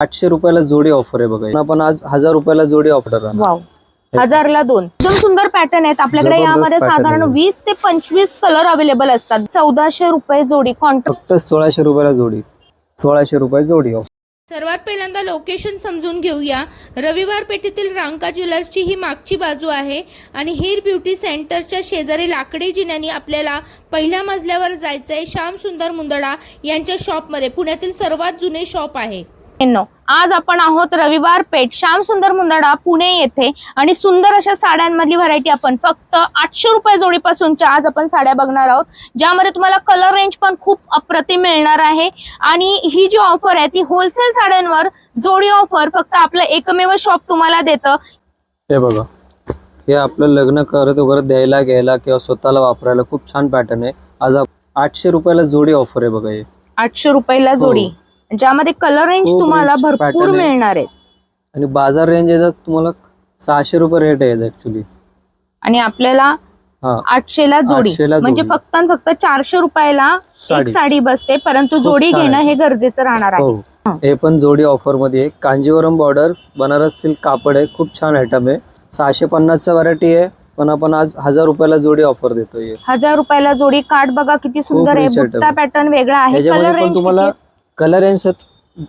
आठशे रुपयाला जोडी ऑफर आहे बघा. आपण आज हजार रुपयाला जोडी ऑफर वाव. हजारला दोन. एकदम सुंदर पॅटर्न आहेत. आपल्याकडे यामध्ये साधारण. वीस ते पंचवीस कलर अवेलेबल असतात. चौदाशे रुपये जोडी कॉन्ट्रॅक्ट फक्त सोळाशे रुपयाला जोडी. सोळाशे रुपये जोडी ऑफर सर्वात पहिल्यांदा लोकेशन समजून घेऊया. रविवार पेठेतील रांका ज्वेलर्सची ही मागची बाजू आहे आणि हीर ब्युटी सेंटरच्या शेजारी लाकडी जिन्यानी आपल्याला पहिल्या मजल्यावर जायचं आहे श्याम सुंदर मुंदडा यांच्या शॉपमध्ये पुण्यातील सर्वात जुने शॉप आहे. आज आपण आहोत रविवार पेठ श्याम सुंदर मुंदडा पुणे येथे. आणि सुंदर अशा साड्यांमधली व्हरायटी आपण फक्त आठशे रुपये जोडीपासूनच्या आज आपण साड्या बघणार आहोत. ज्यामध्ये तुम्हाला कलर रेंज पण खूप अप्रतिम मिळणार आहे. आणि ही जी ऑफर आहे ती होलसेल साड्यांवर जोडी ऑफर फक्त आपलं एकमेव शॉप तुम्हाला देतं. हे बघा. हे आपलं लग्न करत वगैरे द्यायला घ्यायला किंवा स्वतःला वापरायला खूप छान पॅटर्न आहे. आज आठशे रुपयाला जोडी ऑफर आहे बघा हे. आठशे रुपयाला जोडी. ज्यामध्ये कलर रेंज खूप तुम्हाला rich भरपूर pattern आहे. मिळणार आहे आणि बाजार रेंज याचा तुम्हाला सहाशे रुपये रेट आहे ऍक्च्युली आणि आपल्याला हा. आठशेला जोडी. म्हणजे जोडी. फक्त आणि फक्त चारशे रुपयाला एक साडी. साडी बसते परंतु जोडी छान घेणं आहे. हे गरजेचं राहणार आहे. हो. हे. पण जोडी ऑफरमध्ये आहे. कांजीवरम बॉर्डर बनारस सिल्क कापड आहे. खूप छान आयटम आहे. सहाशे पन्नासचा व्हरायटी आहे. पण आपण आज हजार रुपयाला जोडी ऑफर देतोय. हजार रुपयाला जोडी. कार्ड बघा किती सुंदर आहे. rich item बुट्टा आहे. पॅटर्न वेगळा आहे. ह्याच्यामध्ये कलर पण रेंज तुम्हाला कलर रेंज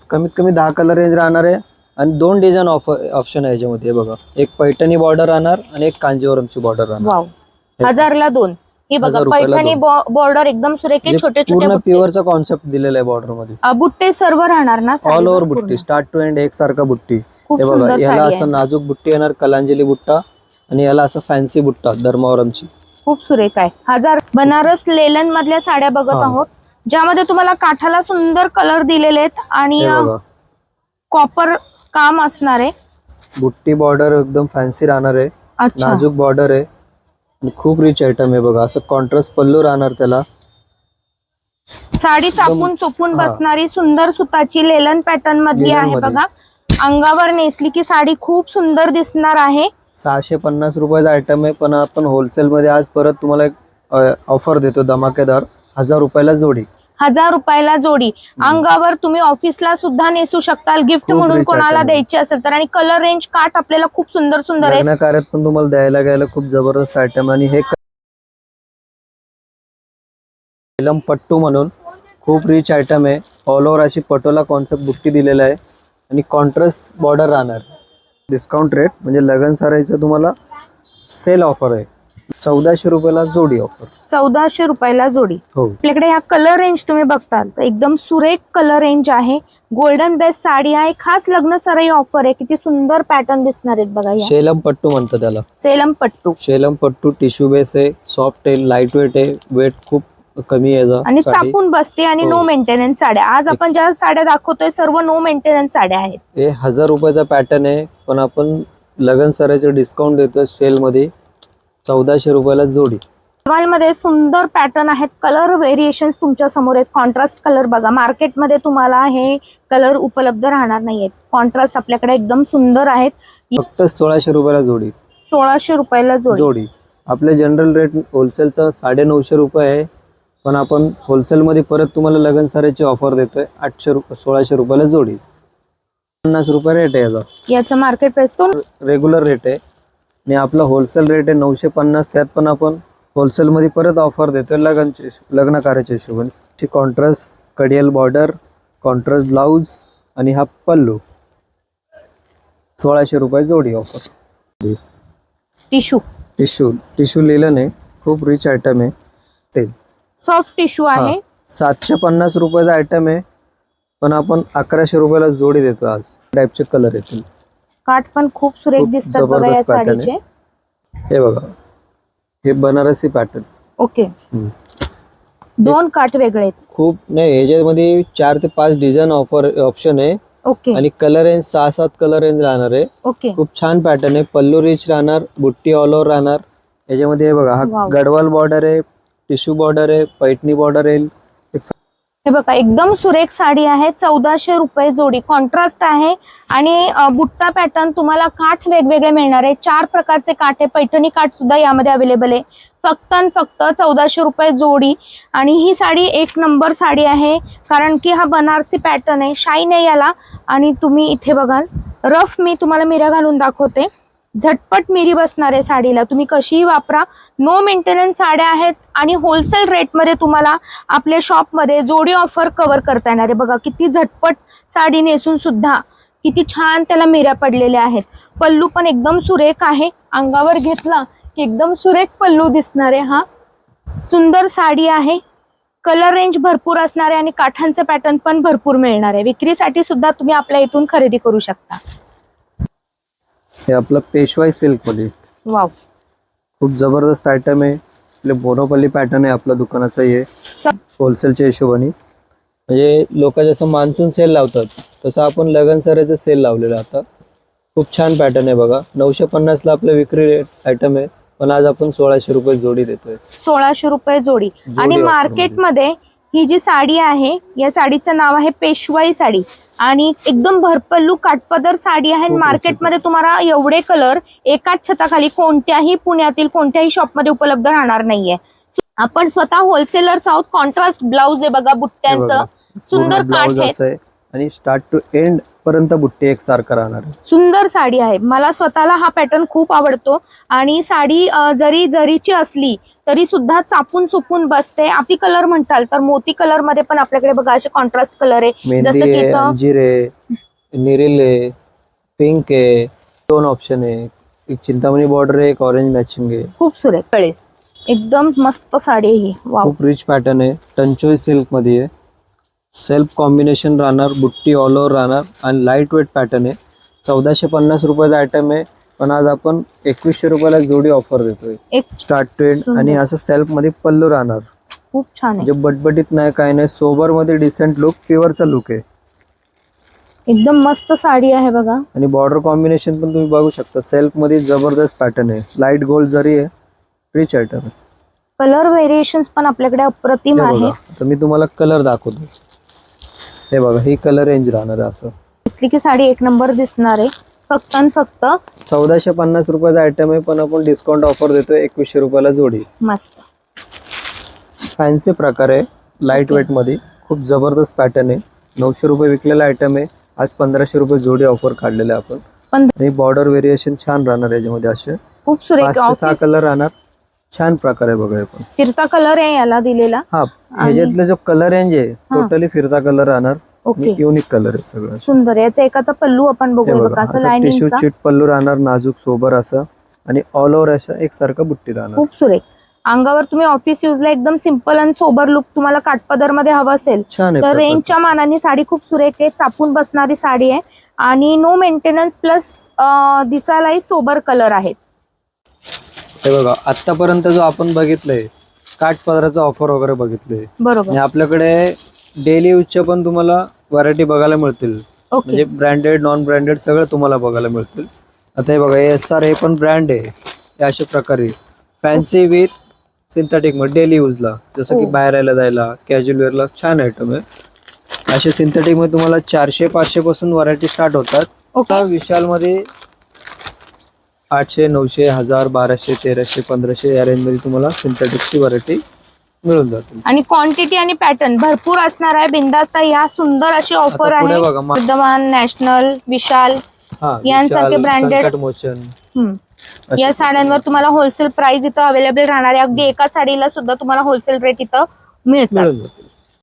कमीत कमी दहा कलर रेंज राहणार आहे. आणि दोन डिझाईन ऑफर ऑप्शन आहे याच्यामध्ये. बघा. एक पैठणी बॉर्डर राहणार आणि एक कांजीवरमची बॉर्डर राहणार. वाव. हजारला दोन. हे बघा पैठणी बॉर्डर एकदम सुरेख आहे, म्हणजे छोटे छोटे. प्युअरचा कॉन्सेप्ट दिलेला आहे बॉर्डरमध्ये. अ, बुट्टे सर्व राहणार ना? All over. बुट्टी. स्टार्ट टू एंड एक सारखा बुट्टी. हे बघा याला असं नाजूक बुट्टी येणार कलांजली बुट्टा आणि याला असं फॅन्सी बुट्टा धर्मावरमची. खूप सुरेख आहे. हजार बनारस लेलन मधल्या साड्या बघत. आहोत. ज्यामध्ये तुम्हाला काठाला सुंदर कलर दिलेले आहेत आणि हे बघा. कॉपर काम असणार आहे. बुट्टी बॉर्डर एकदम फॅन्सी राहणार आहे. अच्छा. नाजूक बॉर्डर आहे. आणि खूप रिच आयटम आहे बघा. असं कॉन्ट्रास्ट पल्लू राहणार त्याला. साडी चापून चोपून हा. बसणारी सुंदर सुताची लेलन पॅटर्न मधली आहे. बघा. अंगावर नेसली की साडी खूप सुंदर दिसणार आहे. सहाशे पन्नास रुपयाचा आयटम आहे पण आपण होलसेल मध्ये आज परत तुम्हाला एक ऑफर देतो धमाकेदार. हजार रुपयाला जोडी. हजार रुपयाला जोडी. अंगावर तुम्ही ऑफिसला सुद्धा नेसू शकताल. गिफ्ट म्हणून कोणाला. द्यायची असेल तर. आणि कलर रेंज काट आपल्याला खूप सुंदर सुंदर आहे. कार्यात पण तुम्हाला द्यायला घ्यायला खूप जबरदस्त आयटम आणि हे पट्टू म्हणून खूप रिच आयटम आहे. ऑल ओव्हर अशी पटोला कॉन्सेप्ट बुट्टी दिलेला आहे. आणि कॉन्ट्रास्ट बॉर्डर राहणार. डिस्काउंट रेट म्हणजे लगन सरायचं तुम्हाला सेल ऑफर आहे. चौदाशे रुपयाला जोडी ऑफर चौदाशे रुपयाला जोडी. हो. आपल्याकडे ह्या कलर रेंज तुम्ही बघताल तर एकदम सुरेख कलर रेंज आहे. गोल्डन बेस्ट साडी आहे. खास लग्न सराई ऑफर आहे. किती सुंदर पॅटर्न दिसणार आहेत बघा या शेलम पट्टू म्हणतात त्याला. सेलम पट्टू. शेलम पट्टू टिश्यू बेस आहे सॉफ्ट आहे लाइट वेट आहे वेट खूप कमी आहे आणि साडी. चापून बसते आणि हो. नो मेंटेनन्स साड्या. आज आपण ज्या साड्या दाखवतोय सर्व नो मेंटेनन्स साड्या आहेत. हे हजार रुपयाचा पॅटर्न आहे पण आपण लगन सरायचं डिस्काउंट देतोय सेल मध्ये. चौदाशे रुपयाला जोडी. मध्ये सुंदर पॅटर्न आहेत. कलर व्हेरिएशन तुमच्यासमोर आहेत. कॉन्ट्रास्ट कलर बघा. मार्केटमध्ये तुम्हाला हे कलर उपलब्ध राहणार नाहीयेत. कॉन्ट्रास्ट आपल्याकडे एकदम सुंदर आहेत. फक्त सोळाशे रुपयाला जोडी. सोळाशे रुपयाला जोडी. जोडी. आपले जनरल रेट होलसेलचा साडे नऊशे रुपये आहे. पण आपण होलसेलमध्ये परत तुम्हाला लगन सरायची ऑफर देतोय. आठशे रुपये सोळाशे रुपयाला जोडी. पन्नास रुपये रेट आहे याचा. याचं मार्केट प्राइस तो रेग्युलर रेट आहे. आणि आपला होलसेल रेट आहे नऊशे पन्नास त्यात पण आपण होलसेलमध्ये परत ऑफर देतोय लग्नचे लग्न कार्याच्या हिशोबाने. कॉन्ट्रास्ट कडियल बॉर्डर कॉन्ट्रास्ट ब्लाऊज आणि हा पल्लू. सोळाशे रुपये जोडी ऑफर टिश्यू टिश्यू टिश्यू लिहिलं नाही खूप रिच आयटम आहे. ते. सॉफ्ट टिश्यू हा. आहे. सातशे पन्नास रुपयाचा आयटम आहे. पण आपण अकराशे रुपयाला जोडी देतो आज. टाईपचे कलर येतील. काठ पण खूप सुरेख दिसतात बघा या. साडीचे. हे बघा. हे बनारसी पॅटर्न ओके. दोन काठ वेगळे आहेत. खूप नाही ह्याच्यामध्ये चार ते पाच डिझाईन ऑफर ऑप्शन आहे. ओके. आणि कलर रेंज सहा सात कलर रेंज राहणार आहे. ओके. खूप छान पॅटर्न आहे. पल्लू रिच राहणार बुट्टी ऑल ओव्हर राहणार. याच्यामध्ये हे बघा हा. गडवाल बॉर्डर आहे टिश्यू बॉर्डर आहे पैठणी बॉर्डर आहे हे बघा एकदम सुरेख साडी आहे चौदाशे रुपये जोडी. कॉन्ट्रास्ट आहे आणि बुट्टा पॅटर्न तुम्हाला काठ वेगवेगळे मिळणार आहे. चार प्रकारचे काठ आहे. पैठणी काठ सुद्धा यामध्ये अवेलेबल आहे. फक्त आणि फक्त चौदाशे रुपये जोडी. आणि ही साडी एक नंबर साडी आहे कारण की हा बनारसी पॅटर्न आहे. शाईन आहे याला. आणि तुम्ही इथे बघाल. रफ मी तुम्हाला मिऱ्या घालून दाखवते. झटपट मिरी बसणार आहे साडीला तुम्ही कशीही वापरा. नो मेंटेनन्स साड्या आहेत आणि होलसेल रेटमध्ये तुम्हाला आपल्या शॉपमध्ये जोडी ऑफर कव्हर करता येणार आहे. बघा किती झटपट साडी नेसून सुद्धा किती छान त्याला मिऱ्या पडलेल्या आहेत. पल्लू पण एकदम सुरेख आहे. अंगावर घेतला की एकदम सुरेख पल्लू दिसणार आहे हा. सुंदर साडी आहे. कलर रेंज भरपूर असणार आहे आणि काठांचे पॅटर्न पण भरपूर मिळणार आहे. विक्रीसाठी सुद्धा तुम्ही आपल्या इथून खरेदी करू शकता. हे आपलं पेशवाई सिल्कमध्ये वाव. खूप जबरदस्त आयटम आहे. आपले बोनोपल्ली पॅटर्न आहे आपल्या दुकानाचं हे. होलसेलच्या हिशोबाने. म्हणजे लोक जसं मान्सून सेल लावतात तसं आपण लगन सरायचं सेल लावलेलं आता. खूप छान पॅटर्न आहे बघा. नऊशे पन्नासला आपलं विक्री रेट आयटम आहे. पण आज आपण सोळाशे रुपये जोडी देतोय. सोळाशे रुपये जोडी. आणि मार्केटमध्ये ही जी साडी आहे या साडीचं नाव आहे पेशवाई साडी. आणि एकदम भरपल्लू काटपदर साडी आहे. मार्केटमध्ये तुम्हाला एवढे कलर एकाच छताखाली कोणत्याही पुण्यातील कोणत्याही शॉपमध्ये उपलब्ध राहणार नाहीये. आपण स्वतः होलसेलर्स आहोत. कॉन्ट्रास्ट ब्लाऊज आहे बघा बुट्ट्यांचं. सुंदर काठ आहे. आणि स्टार्ट टू एंड पर्यंत बुट्टी एकसारखं राहणार आहे? सुंदर साडी आहे. मला स्वतःला हा पॅटर्न खूप आवडतो. आणि साडी अ, जरी जरीची असली तरी सुद्धा चापून चुपून बसते. आपली कलर म्हणताल तर मोती कलरमध्ये पण आपल्याकडे बघा असे कॉन्ट्रास्ट कलर आहे. मेहंदी जसं की आहे इथं अंजीर आहे निरिल आहे पिंक आहे दोन ऑप्शन आहे. एक चिंतामणी बॉर्डर आहे एक ऑरेंज मॅचिंग आहे. खूप सुरेख. कळेस. एकदम मस्त साडी आहे ही. वाव खूप रिच पॅटर्न आहे. टंचोई सिल्कमध्ये आहे. सेल्फ कॉम्बिनेशन राहणार बुट्टी ऑल ओव्हर राहणार आणि लाइट वेट पॅटर्न आहे. चौदाशे पन्नास रुपयाचा आयटम आहे पण आज आपण एकवीसशे रुपयाला जोडी ऑफर देतोय. एक स्टार्ट टू एंड सुंदर. आणि असं सेल्फमध्ये पल्लू राहणार. खूप छान म्हणजे बटबटीत नाही काय नाही सोबरमध्ये डिसेंट लुक प्युअरचा लुक आहे. एकदम मस्त साडी आहे बघा. आणि बॉर्डर कॉम्बिनेशन पण तुम्ही बघू शकता. सेल्फमध्ये जबरदस्त पॅटर्न आहे. लाइट गोल्ड जरी आहे रिच आयटम आहे. कलर व्हेरिएशन पण आपल्याकडे अप्रतिम आहे. आता मी तुम्हाला कलर दाखवतो हे बघा ही कलर रेंज राहणार आहे असं. दिसली की साडी एक नंबर दिसणार आहे. फक्त आणि फक्त चौदाशे पन्नास रुपयाचा आयटम आहे पण आपण डिस्काउंट ऑफर देतोय एकवीसशे रुपयाला जोडी. मस्त. फॅन्सी प्रकार आहे लाइट वेटमध्ये खूप जबरदस्त पॅटर्न आहे. नऊशे रुपये विकलेला आयटम आहे आज पंधराशे रुपये जोडी ऑफर काढलेले आपण. पण आणि बॉर्डर व्हेरिएशन छान राहणार याच्यामध्ये असे. खूप सुरेख सहा ऑफिस कलर राहणार. छान प्रकार आहे बघा हे पण. फिरता कलर आहे याला दिलेला. हा ह्याच्यातले जो कलर रेंज आहे टोटली फिरता कलर राहणार. ओके युनिक कलर आहे सगळं. सुंदर. याचा एकाचा पल्लू आपण बघा बघा असं असं टिश्यू लाईनिंगचा चिट पल्लू राहणार नाजूक सोबर असं. आणि ऑल ओव्हर असं एकसारखं बुट्टी राहणार. खूप सुरेख. अंगावर तुम्ही ऑफिस युजला एकदम सिंपल आणि सोबर लुक तुम्हाला काटपदरमध्ये हवं असेल छान आहे तर प्रकार. रेंजच्या मानाने साडी खूप सुरेख आहे. चापून बसणारी साडी आहे. आणि नो मेंटेनन्स प्लस दिसायलाही सोबर कलर आहेत. हे बघा आतापर्यंत जो आपण बघितलंय काठ पदराचं ऑफर वगैरे बघितलंय बरोबर. आणि आपल्याकडे डेली यूजच्या पण तुम्हाला व्हरायटी बघायला मिळतील. ओके म्हणजे ब्रँडेड नॉन ब्रँडेड सगळं तुम्हाला बघायला मिळतील. आता हे बघा एस आर हे पण ब्रँड आहे. हे अशा प्रकारे. फॅन्सी विथ सिंथेटिकमध्ये डेली यूजला जसं की हो. बाहेर यायला जायला कॅज्युअल वेअरला छान आयटम आहे. असे सिंथेटिकमध्ये तुम्हाला चारशे पाचशे पासून व्हरायटी स्टार्ट होतात. ओके आता विशालमध्ये आठशे नऊशे हजार बाराशे तेराशे पंधराशे या रेंजमध्ये तुम्हाला सिंथेटिकची व्हरायटी मिळून जातील आणि क्वांटिटी आणि पॅटर्न भरपूर असणार आहे. बिंदास्त या सुंदर अशी ऑफर आता पुढे आहे. बघा मा- वर्धमान नॅशनल विशाल हा यांसारखे विशाल, branded- संकट मोचन. हम्म. अशा या साड्यांवर तुम्हाला होलसेल प्राइस इथं अवेलेबल राहणार आहे. अगदी एका साडीला सुद्धा तुम्हाला होलसेल रेट इथं मिळतात. मिळून